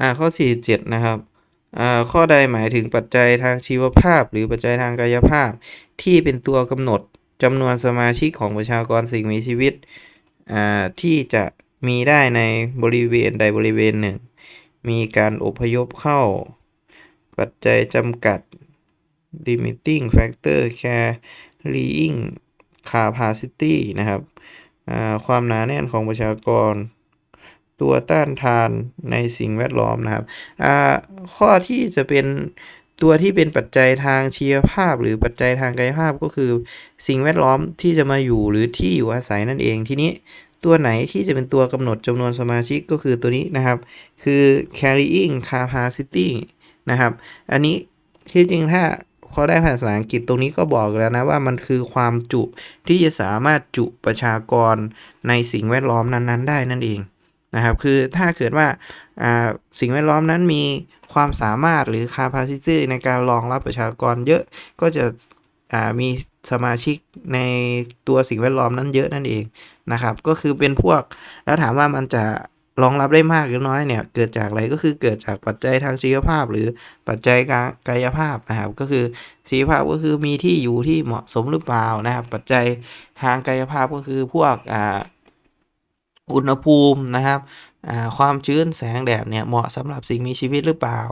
อ่าข้อ 47 นะครับอ่าข้อใดหมายถึงปัจจัยทางชีวภาพ หรือปัจจัยทางกายภาพ ที่เป็นตัวกำหนดจำนวนสมาชิกของประชากรสิ่งมีชีวิตอ่าที่จะมีได้ในบริเวณใดบริเวณหนึ่ง มีการอพยพเข้า ปัจจัยจำกัด limiting factor carrying capacity นะครับอ่าความหนาแน่นของประชากร ตัวต้านทานในสิ่งแวดล้อมนะครับข้อที่จะเป็นตัวที่เป็นปัจจัยทางชีวภาพ หรือปัจจัยทางกายภาพก็คือ สิ่งแวดล้อมที่จะมาอยู่หรือที่อยู่อาศัยนั่นเองทีนี้ตัวไหนที่จะเป็นตัวกำหนดจำนวนสมาชิกก็คือตัวนี้นะครับ คือ carrying capacity นะครับ อันนี้ที่จริงถ้าพอได้ภาษาอังกฤษตรงนี้ก็บอกแล้วนะว่ามันคือความจุที่จะสามารถจุประชากรในสิ่งแวดล้อมนั้น ๆ ได้นั่นเอง นะครับ คือถ้าเกิดว่าสิ่งแวดล้อมนั้นมีความสามารถหรือ capacity ในการรองรับประชากรเยอะก็จะมีสมาชิกในตัวสิ่งแวดล้อมนั้นเยอะนั่นเองนะครับ ก็คือเป็นพวกแล้วถามว่ามันจะรองรับได้มากหรือน้อยเนี่ย เกิดจากอะไรก็คือเกิดจากปัจจัยทางชีวภาพ หรือปัจจัยกายภาพนะครับ ก็คือชีวภาพก็คือมีที่อยู่ที่เหมาะสมหรือเปล่านะครับ ปัจจัยทางกายภาพก็คือพวกอุ อุณหภูมินะครับความชื้นแสงแดดเนี่ยเหมาะสำหรับสิ่งมีชีวิตหรือเปล่า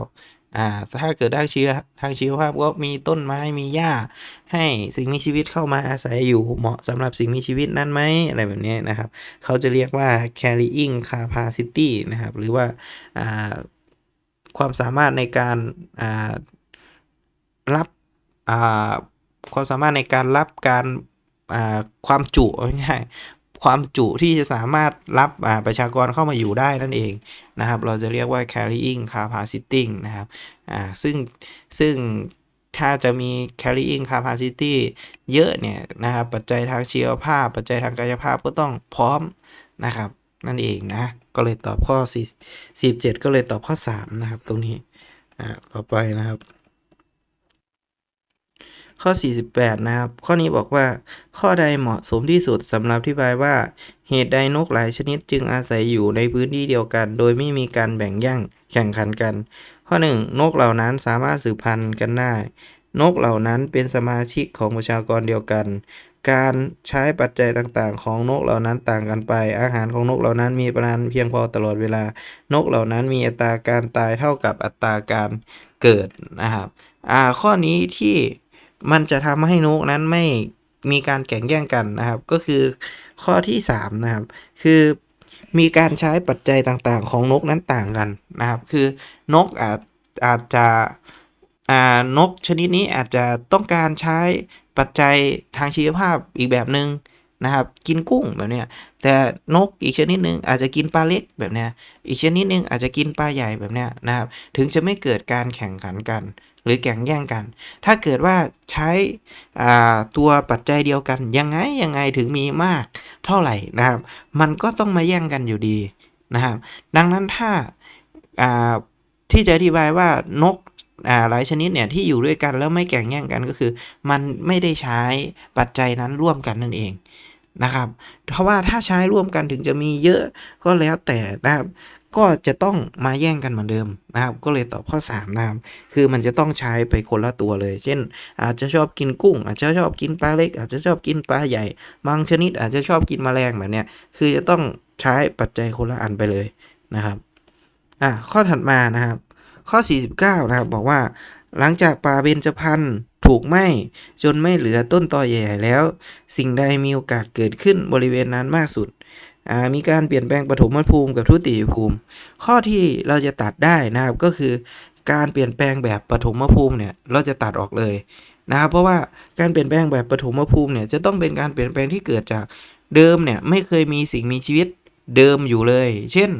ถ้าเกิดด้านชีวทางชีวภาพก็มีต้นไม้มีหญ้า ให้สิ่งมีชีวิตเข้ามาอาศัยอยู่เหมาะสำหรับสิ่งมีชีวิตนั้นไหมอะไรแบบนี้นะครับ เขาจะเรียกว่า carrying capacity นะครับ หรือว่าความสามารถในการรับความสามารถในการรับการความจุง่าย ความจุที่จะสามารถรับประชากรเข้ามาอยู่ได้นั่นเองนะครับ เราจะเรียกว่า carrying capacity นะครับอ่าซึ่งซึ่งถ้าจะมี carrying capacity เยอะเนี่ยนะครับปัจจัยทางชีวภาพ ปัจจัยทางกายภาพก็ต้องพร้อมนะครับ นั่นเองนะ ก็เลยตอบข้อ 47 ก็เลยตอบข้อ 3 นะครับ ตรงนี้อ่าต่อไปนะครับ ข้อ 48 นะครับ ข้อนี้บอกว่า ข้อใดเหมาะสมที่สุดสำหรับที่บายว่า เหตุใดนกหลายชนิดจึงอาศัยอยู่ในพื้นที่เดียวกัน โดยไม่มีการแบ่งแย่งแข่งขันกัน ข้อ 1 นกเหล่านั้นสามารถสืบพันธุ์กันได้ นกเหล่านั้นเป็นสมาชิกของประชากรเดียวกัน การใช้ปัจจัยต่างๆ ของนกเหล่านั้นต่างกันไป อาหารของนกเหล่านั้นมีปริมาณเพียงพอตลอดเวลา นกเหล่านั้นมีอัตราการตายเท่ากับอัตราการเกิดนะครับ อ่า ข้อนี้ที่ มันจะทำให้นกนั้นไม่มีการแข่งแย่งกันนะครับ ก็คือข้อที่3นะครับ คือมีการใช้ปัจจัยต่างๆ ของนกนั้นต่างกันนะครับ คือนกอาจอาจจะนกชนิดนี้อาจจะต้องการใช้ปัจจัยทางชีวภาพอีกแบบหนึง่งนะครับ กินกุ้งแบบเนี้ยแต่นกอีกชนิดหนึ่งอาจจะกินปลาเล็กแบบเนี้ยอีกชนิดหนึ่งอาจจะกินปลาใหญ่แบบเนี้ยนะครับ ถึงจะไม่เกิดการแข่งขันกัน หรือแข่งแย่งกัน ถ้าเกิดว่าใช้ตัวปัจจัยเดียวกัน ยังไงยังไงถึงมีมากเท่าไหร่นะครับ มันก็ต้องมาแย่งกันอยู่ดีนะครับดังนั้นถ้าที่จะอธิบายว่านกหลายชนิดเนี่ยที่อยู่ด้วยกันแล้วไม่แข่งแย่งกันก็คือ มันไม่ได้ใช้ปัจจัยนั้นร่วมกันนั่นเองนะครับ เพราะว่าถ้าใช้ร่วมกันถึงจะมีเยอะก็แล้วแต่นะครับ ก็จะต้องมาแย่งกันเหมือนเดิมนะครับ ก็เลยตอบข้อ3นะครับคือมันจะต้องใช้ไปคนละตัวเลย เช่น อาจจะชอบกินกุ้ง อาจจะชอบกินปลาเล็ก อาจจะชอบกินปลาใหญ่ บางชนิดอาจจะชอบกินแมลงแบบเนี้ยคือจะต้องใช้ปัจจัยคนละอันไปเลยนะครับอะข้อถัดมานะครับ ข้อ 49 นะครับ บอกว่า หลังจากป่าเบญจพรรณถูกไหมจนไม่เหลือต้นตอใหญ่แล้ว สิ่งใดมีโอกาสเกิดขึ้นบริเวณนั้นมากสุด มีการเปลี่ยนแปลงปฐมภูมิกับทุติยภูมิ ข้อที่เราจะตัดได้นะครับก็คือการเปลี่ยนแปลงแบบปฐมภูมิเนี่ยเราจะตัดออกเลยนะครับเพราะว่าการเปลี่ยนแปลงแบบปฐมภูมิเนี่ยจะต้องเป็นการเปลี่ยนแปลงที่เกิดจากเดิมเนี่ยไม่เคยมีสิ่งมีชีวิต เดิมอยู่เลย เช่น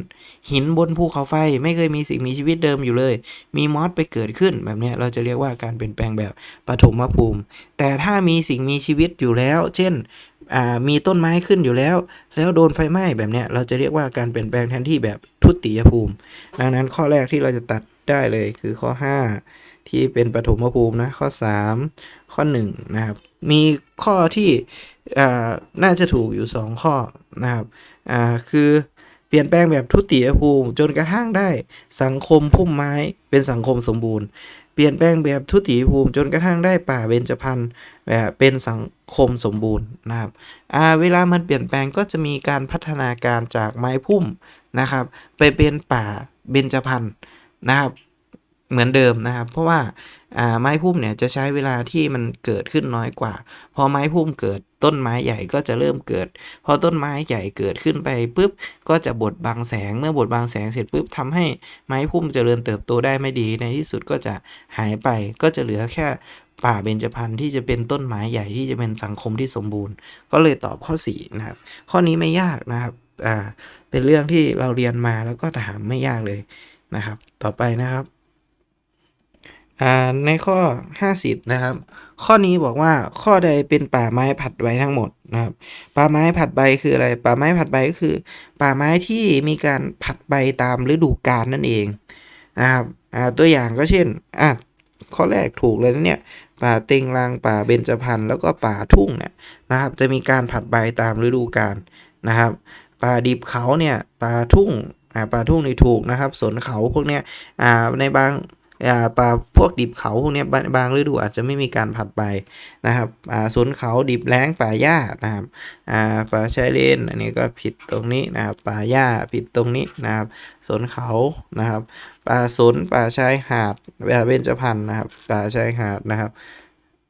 หินบนภูเขาไฟไม่เคยมีสิ่งมีชีวิตเดิมอยู่เลย มีมอสไปเกิดขึ้นแบบนี้เราจะเรียกว่าการเปลี่ยนแปลงแบบปฐมภูมิ แต่ถ้ามีสิ่งมีชีวิตอยู่แล้ว เช่นมีต้นไม้ขึ้นอยู่แล้ว แล้วโดนไฟไหม้แบบนี้เราจะเรียกว่าการเปลี่ยนแปลงแทนที่แบบทุติยภูมิ ดังนั้นข้อแรกที่เราจะตัดได้เลยคือข้อ 5 ที่เป็นปฐมภูมินะข้อ 3 ข้อ1นะครับมีข้อที่น่าจะถูกอยู่ 2 ข้อนะครับคือเปลี่ยนแปลงแบบทุติยภูมิ จนกระทั่งได้สังคมพุ่มไม้เป็นสังคมสมบูรณ์เปลี่ยนแปลงแบบทุติยภูมิจนกระทั่งได้ป่าเบญจพรรณแบบเป็นสังคมสมบูรณ์นะครับอ่าเวลามันเปลี่ยนแปลงก็จะมีการพัฒนาการจากไม้พุ่มนะครับ ไปเป็นป่าเบญจพรรณนะครับ เหมือนเดิมนะครับ เพราะว่าไม้พุ่มเนี่ยจะใช้เวลาที่มันเกิดขึ้นน้อยกว่า พอไม้พุ่มเกิดต้นไม้ใหญ่ก็จะเริ่มเกิด พอต้นไม้ใหญ่เกิดขึ้นไปปุ๊บก็จะบดบังแสง เมื่อบดบังแสงเสร็จปุ๊บทำให้ไม้พุ่มเจริญเติบโตได้ไม่ดี ในที่สุดก็จะหายไป ก็จะเหลือแค่ป่าเบญจพรรณที่จะเป็นต้นไม้ใหญ่ที่จะเป็นสังคมที่สมบูรณ์ ก็เลยตอบข้อ4นะครับ ข้อนี้ไม่ยากนะครับ อ่า เป็นเรื่องที่เราเรียนมาแล้วก็ถามไม่ยากเลยนะครับ ต่อไปนะครับ ในข้อ 50 นะครับ ข้อนี้บอกว่าข้อใดเป็นป่าไม้ผัดใบทั้งหมดนะครับ ป่าไม้ผัดใบคืออะไร ป่าไม้ผัดใบก็คือ ป่าไม้ที่มีการผัดใบตามฤดูกาลนั่นเองนะครับอ่าตัวอย่างก็เช่นอะข้อแรกถูกเลยนะเนี่ย ป่าเต็งรังป่าเบญจพรรณแล้วก็ป่าทุ่งเนี่ยนะครับ จะมีการผัดใบตามฤดูกาลนะครับ ป่าดิบเขาเนี่ยป่าทุ่งอ่าป่าทุ่งนี่ถูกนะครับสนเขาพวกเนี้ยอ่าในบาง ป่าพวกดิบเขาพวกนี้บางฤดูอาจจะไม่มีการผัดใบนะครับอ่าสนเขาดิบแล้งป่าหญ้านะครับป่าชายเลนอันนี้ก็ผิดตรงนี้นะครับป่าหญ้าผิดตรงนี้นะครับสนเขานะครับป่าสนป่าชายหาดป่าเบญจพรรณนะครับป่าชายหาดนะครับ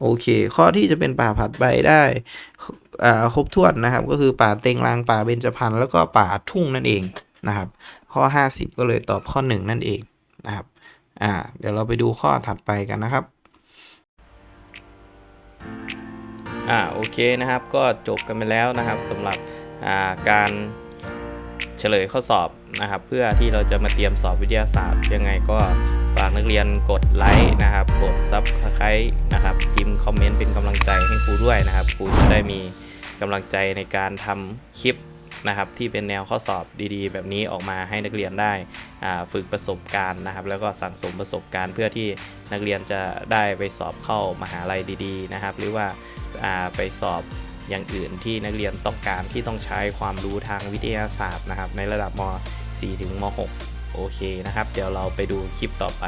โอเค ข้อที่จะเป็นป่าผัดใบได้ครบถ้วนนะครับ ก็คือป่าเต็งรังป่าเบญจพรรณแล้วก็ป่าทุ่งนั่นเองนะครับ ข้อ 50 ก็เลยตอบข้อ 1 นั่นเองนะครับ อ่า เดี๋ยวเราไปดูข้อถัดไปกันนะครับ อ่า โอเคนะครับ ก็จบกันไปแล้วนะครับสำหรับอ่าการเฉลยข้อสอบนะครับ เพื่อที่เราจะมาเตรียมสอบวิทยาศาสตร์ ยังไงก็ฝากนักเรียนกดไลค์นะครับ กดซับสไครต์นะครับพิมพ์คอมเมนต์เป็นกำลังใจให้ครูด้วยนะครับครูจะได้มีกำลังใจในการทำคลิป นะครับที่เป็นแนวข้อสอบดีๆ แบบนี้ออกมาให้นักเรียนได้ฝึกประสบการณ์นะครับ แล้วก็สั่งสมประสบการณ์เพื่อที่นักเรียนจะได้ไปสอบเข้ามหาลัยดีๆนะครับ หรือว่าอ่าไปสอบอย่างอื่นที่นักเรียนต้องการที่ต้องใช้ความรู้ทางวิทยาศาสตร์นะครับ ในระดับม 4 ถึงม 6 โอเคนะครับ เดี๋ยวเราไปดูคลิปต่อไป